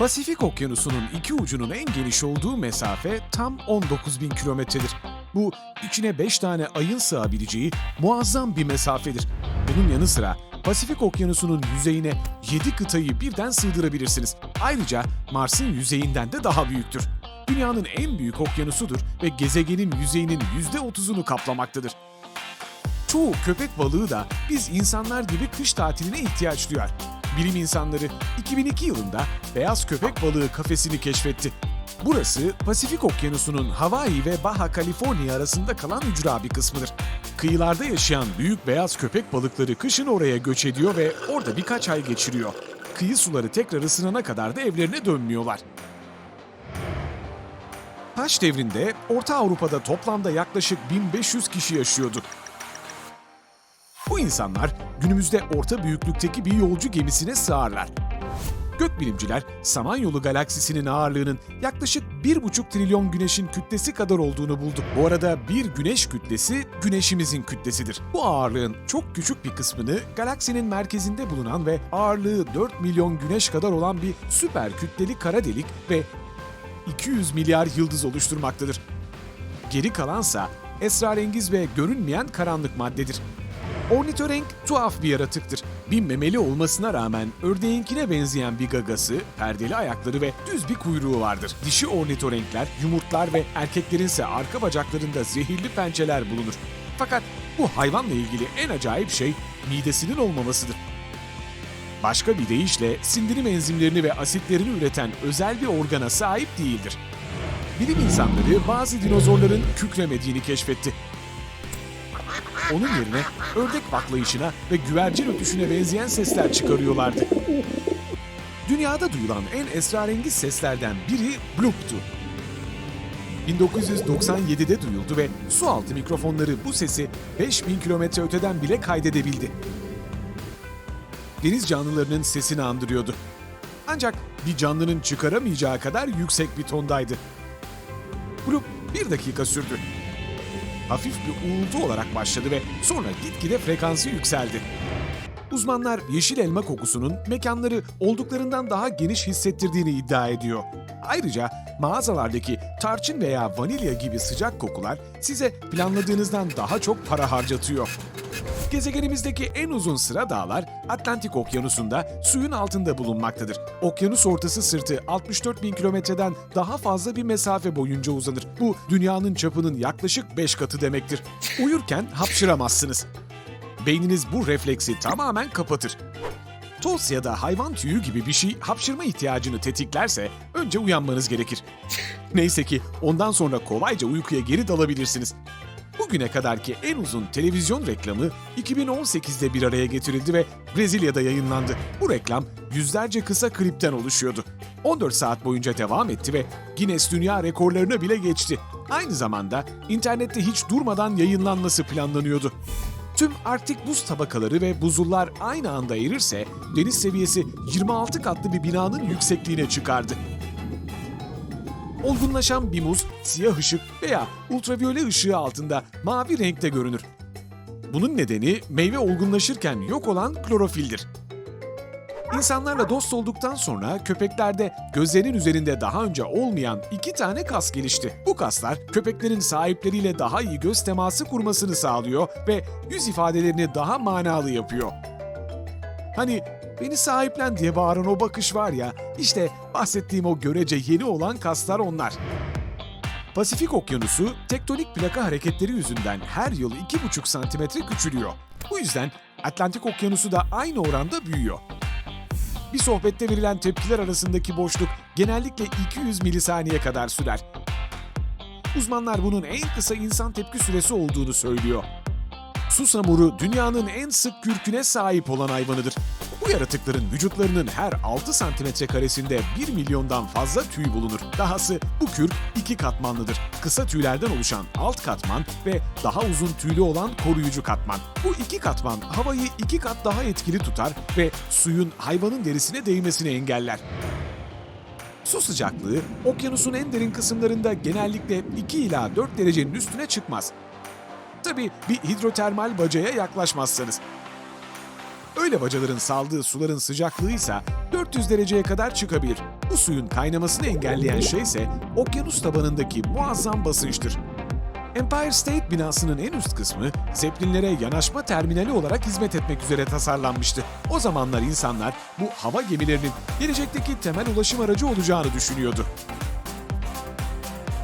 Pasifik Okyanusu'nun iki ucunun en geniş olduğu mesafe tam 19 bin kilometredir. Bu içine 5 tane ayın sığabileceği muazzam bir mesafedir. Bunun yanı sıra Pasifik Okyanusu'nun yüzeyine 7 kıtayı birden sığdırabilirsiniz. Ayrıca Mars'ın yüzeyinden de daha büyüktür. Dünyanın en büyük okyanusudur ve gezegenin yüzeyinin %30'unu kaplamaktadır. Çoğu köpek balığı da biz insanlar gibi kış tatiline ihtiyaç duyar. Bilim insanları 2002 yılında beyaz köpek balığı kafesini keşfetti. Burası Pasifik Okyanusu'nun Hawaii ve Baja California arasında kalan ücra bir kısmıdır. Kıyılarda yaşayan büyük beyaz köpek balıkları kışın oraya göç ediyor ve orada birkaç ay geçiriyor. Kıyı suları tekrar ısınana kadar da evlerine dönmüyorlar. Taş devrinde Orta Avrupa'da toplamda yaklaşık 1500 kişi yaşıyordu. Bu insanlar günümüzde orta büyüklükteki bir yolcu gemisine sığarlar. Gökbilimciler Samanyolu galaksisinin ağırlığının yaklaşık 1,5 trilyon güneşin kütlesi kadar olduğunu buldu. Bu arada bir güneş kütlesi güneşimizin kütlesidir. Bu ağırlığın çok küçük bir kısmını galaksinin merkezinde bulunan ve ağırlığı 4 milyon güneş kadar olan bir süper kütleli kara delik ve 200 milyar yıldız oluşturmaktadır. Geri kalansa esrarengiz ve görünmeyen karanlık maddedir. Ornitorenk tuhaf bir yaratıktır. Bir memeli olmasına rağmen ördeğinkine benzeyen bir gagası, perdeli ayakları ve düz bir kuyruğu vardır. Dişi ornitorenkler yumurtlar ve erkeklerin ise arka bacaklarında zehirli pençeler bulunur. Fakat bu hayvanla ilgili en acayip şey midesinin olmamasıdır. Başka bir deyişle sindirim enzimlerini ve asitlerini üreten özel bir organa sahip değildir. Bilim insanları bazı dinozorların kükremediğini keşfetti. Onun yerine ördek baklayışına ve güvercin ötüşüne benzeyen sesler çıkarıyorlardı. Dünyada duyulan en esrarengiz seslerden biri bloop'tu. 1997'de duyuldu ve sualtı mikrofonları bu sesi 5000 kilometre öteden bile kaydedebildi. Deniz canlılarının sesini andırıyordu. Ancak bir canlının çıkaramayacağı kadar yüksek bir tondaydı. Bloop bir dakika sürdü hafif bir uğultu olarak başladı ve sonra gitgide frekansı yükseldi. Uzmanlar yeşil elma kokusunun mekanları olduklarından daha geniş hissettirdiğini iddia ediyor. Ayrıca mağazalardaki tarçın veya vanilya gibi sıcak kokular size planladığınızdan daha çok para harcatıyor. Gezegenimizdeki en uzun sıra dağlar Atlantik Okyanusu'nda suyun altında bulunmaktadır. Okyanus ortası sırtı 64 bin kilometreden daha fazla bir mesafe boyunca uzanır. Bu dünyanın çapının yaklaşık 5 katı demektir. Uyurken hapşıramazsınız. Beyniniz bu refleksi tamamen kapatır. Toz ya da hayvan tüyü gibi bir şey hapşırma ihtiyacını tetiklerse önce uyanmanız gerekir. Neyse ki ondan sonra kolayca uykuya geri dalabilirsiniz. Bugüne kadarki en uzun televizyon reklamı 2018'de bir araya getirildi ve Brezilya'da yayınlandı. Bu reklam yüzlerce kısa klipten oluşuyordu. 14 saat boyunca devam etti ve Guinness Dünya Rekorlarını bile geçti. Aynı zamanda internette hiç durmadan yayınlanması planlanıyordu. Tüm Arktik buz tabakaları ve buzullar aynı anda erirse deniz seviyesi 26 katlı bir binanın yüksekliğine çıkardı. Olgunlaşan bir muz siyah ışık veya ultraviyole ışığı altında mavi renkte görünür. Bunun nedeni meyve olgunlaşırken yok olan klorofildir. İnsanlarla dost olduktan sonra köpeklerde gözlerinin üzerinde daha önce olmayan iki tane kas gelişti. Bu kaslar köpeklerin sahipleriyle daha iyi göz teması kurmasını sağlıyor ve yüz ifadelerini daha manalı yapıyor. Hani beni sahiplen diye bağıran o bakış var ya, işte bahsettiğim o görece yeni olan kaslar onlar. Pasifik Okyanusu tektonik plaka hareketleri yüzünden her yıl 2,5 santimetre küçülüyor. Bu yüzden Atlantik Okyanusu da aynı oranda büyüyor. Bir sohbette verilen tepkiler arasındaki boşluk genellikle 200 milisaniye kadar sürer. Uzmanlar bunun en kısa insan tepki süresi olduğunu söylüyor. Susamuru dünyanın en sık kürküne sahip olan hayvanıdır. Bu yaratıkların vücutlarının her 6 santimetre karesinde 1 milyondan fazla tüy bulunur. Dahası bu kürk iki katmanlıdır. Kısa tüylerden oluşan alt katman ve daha uzun tüylü olan koruyucu katman. Bu iki katman havayı iki kat daha etkili tutar ve suyun hayvanın derisine değmesini engeller. Su sıcaklığı okyanusun en derin kısımlarında genellikle 2 ila 4 derecenin üstüne çıkmaz. Tabii bir hidrotermal bacaya yaklaşmazsanız. Öyle bacaların saldığı suların sıcaklığı ise 400 dereceye kadar çıkabilir. Bu suyun kaynamasını engelleyen şey ise okyanus tabanındaki muazzam basınçtır. Empire State binasının en üst kısmı Zeppelinlere yanaşma terminali olarak hizmet etmek üzere tasarlanmıştı. O zamanlar insanlar bu hava gemilerinin gelecekteki temel ulaşım aracı olacağını düşünüyordu.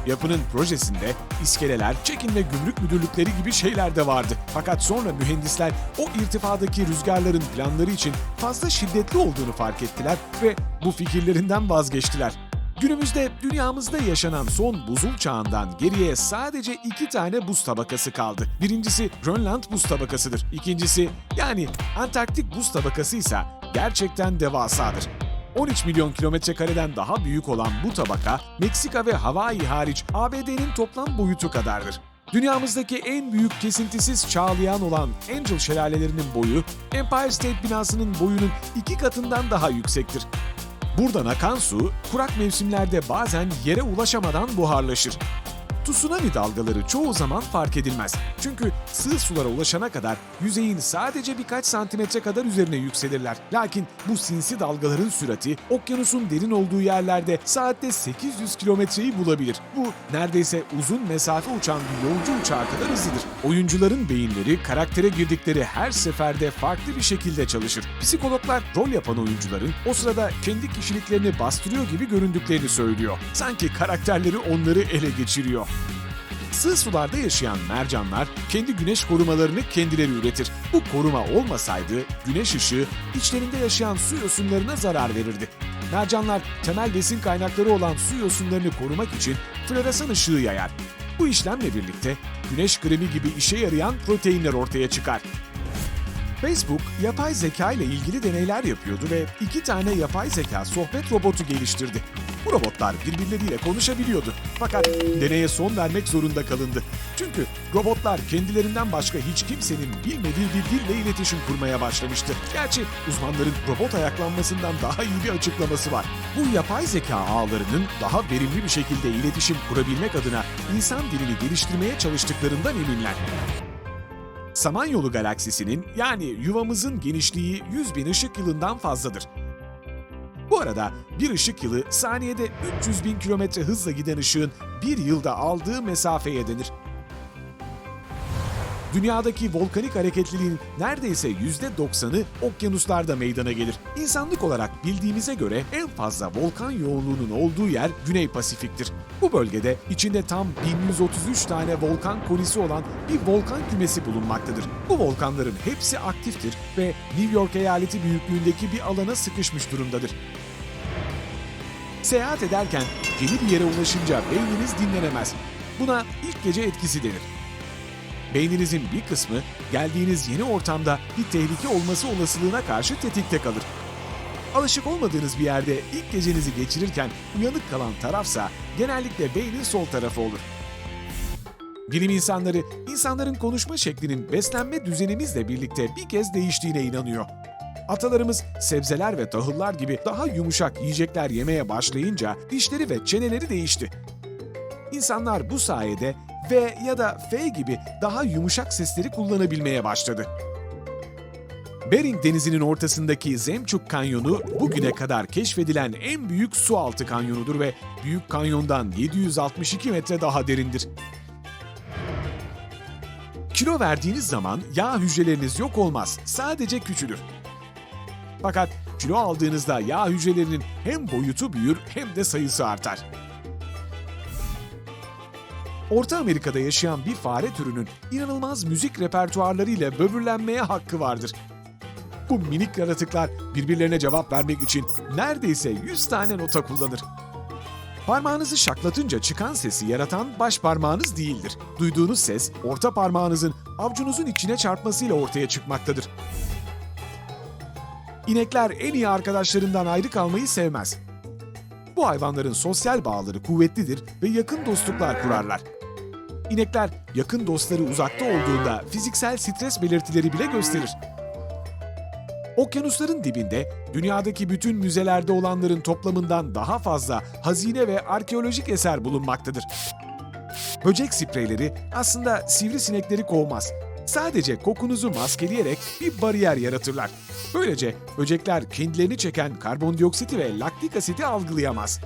Yapının projesinde iskeleler, çekin ve gümrük müdürlükleri gibi şeyler de vardı. Fakat sonra mühendisler o irtifadaki rüzgarların planları için fazla şiddetli olduğunu fark ettiler ve bu fikirlerinden vazgeçtiler. Günümüzde dünyamızda yaşanan son buzul çağından geriye sadece iki tane buz tabakası kaldı. Birincisi Grönland buz tabakasıdır. İkincisi yani Antarktik buz tabakası ise gerçekten devasadır. 13 milyon kilometre kareden daha büyük olan bu tabaka, Meksika ve Hawaii hariç ABD'nin toplam boyutu kadardır. Dünyamızdaki en büyük kesintisiz çağlayan olan Angel şelalelerinin boyu, Empire State binasının boyunun iki katından daha yüksektir. Buradan akan su, kurak mevsimlerde bazen yere ulaşamadan buharlaşır. Tsunami dalgaları çoğu zaman fark edilmez. Çünkü sığ sulara ulaşana kadar yüzeyin sadece birkaç santimetre kadar üzerine yükselirler. Lakin bu sinsi dalgaların sürati okyanusun derin olduğu yerlerde saatte 800 kilometreyi bulabilir. Bu neredeyse uzun mesafe uçan bir yolcu uçağı kadar hızlıdır. Oyuncuların beyinleri karaktere girdikleri her seferde farklı bir şekilde çalışır. Psikologlar rol yapan oyuncuların o sırada kendi kişiliklerini bastırıyor gibi göründüklerini söylüyor. Sanki karakterleri onları ele geçiriyor. Sığ sularda yaşayan mercanlar kendi güneş korumalarını kendileri üretir. Bu koruma olmasaydı güneş ışığı içlerinde yaşayan su yosunlarına zarar verirdi. Mercanlar temel besin kaynakları olan su yosunlarını korumak için floresan ışığı yayar. Bu işlemle birlikte güneş kremi gibi işe yarayan proteinler ortaya çıkar. Facebook, yapay zeka ile ilgili deneyler yapıyordu ve iki tane yapay zeka sohbet robotu geliştirdi. Bu robotlar birbirleriyle konuşabiliyordu. Fakat deneye son vermek zorunda kalındı. Çünkü robotlar kendilerinden başka hiç kimsenin bilmediği bir dille iletişim kurmaya başlamıştı. Gerçi uzmanların robot ayaklanmasından daha iyi bir açıklaması var. Bu yapay zeka ağlarının daha verimli bir şekilde iletişim kurabilmek adına insan dilini geliştirmeye çalıştıklarından eminler. Samanyolu galaksisinin yani yuvamızın genişliği 100 bin ışık yılından fazladır. Bu arada bir ışık yılı saniyede 300 bin kilometre hızla giden ışığın bir yılda aldığı mesafeye denir. Dünyadaki volkanik hareketliliğin neredeyse %90'ı okyanuslarda meydana gelir. İnsanlık olarak bildiğimize göre en fazla volkan yoğunluğunun olduğu yer Güney Pasifik'tir. Bu bölgede içinde tam 1133 tane volkan kolisi olan bir volkan kümesi bulunmaktadır. Bu volkanların hepsi aktiftir ve New York eyaleti büyüklüğündeki bir alana sıkışmış durumdadır. Seyahat ederken yeni bir yere ulaşınca beyniniz dinlenemez. Buna ilk gece etkisi denir. Beyninizin bir kısmı geldiğiniz yeni ortamda bir tehlike olması olasılığına karşı tetikte kalır. Alışık olmadığınız bir yerde ilk gecenizi geçirirken uyanık kalan tarafsa genellikle beynin sol tarafı olur. Bilim insanları insanların konuşma şeklinin beslenme düzenimizle birlikte bir kez değiştiğine inanıyor. Atalarımız sebzeler ve tahıllar gibi daha yumuşak yiyecekler yemeye başlayınca dişleri ve çeneleri değişti. İnsanlar bu sayede V ya da F gibi daha yumuşak sesleri kullanabilmeye başladı. Bering Denizi'nin ortasındaki Zemçuk Kanyonu bugüne kadar keşfedilen en büyük su altı kanyonudur ve Büyük Kanyon'dan 762 metre daha derindir. Kilo verdiğiniz zaman yağ hücreleriniz yok olmaz, sadece küçülür. Fakat kilo aldığınızda yağ hücrelerinin hem boyutu büyür hem de sayısı artar. Orta Amerika'da yaşayan bir fare türünün inanılmaz müzik repertuarlarıyla böbürlenmeye hakkı vardır. Bu minik yaratıklar birbirlerine cevap vermek için neredeyse 100 tane nota kullanır. Parmağınızı şaklatınca çıkan sesi yaratan baş parmağınız değildir. Duyduğunuz ses orta parmağınızın avcunuzun içine çarpmasıyla ortaya çıkmaktadır. İnekler en iyi arkadaşlarından ayrı kalmayı sevmez. Bu hayvanların sosyal bağları kuvvetlidir ve yakın dostluklar kurarlar. İnekler yakın dostları uzakta olduğunda fiziksel stres belirtileri bile gösterir. Okyanusların dibinde dünyadaki bütün müzelerde olanların toplamından daha fazla hazine ve arkeolojik eser bulunmaktadır. Böcek spreyleri aslında sivrisinekleri kovmaz. sadece kokunuzu maskeleyerek bir bariyer yaratırlar. Böylece böcekler kendilerini çeken karbondioksiti ve laktik asiti algılayamaz.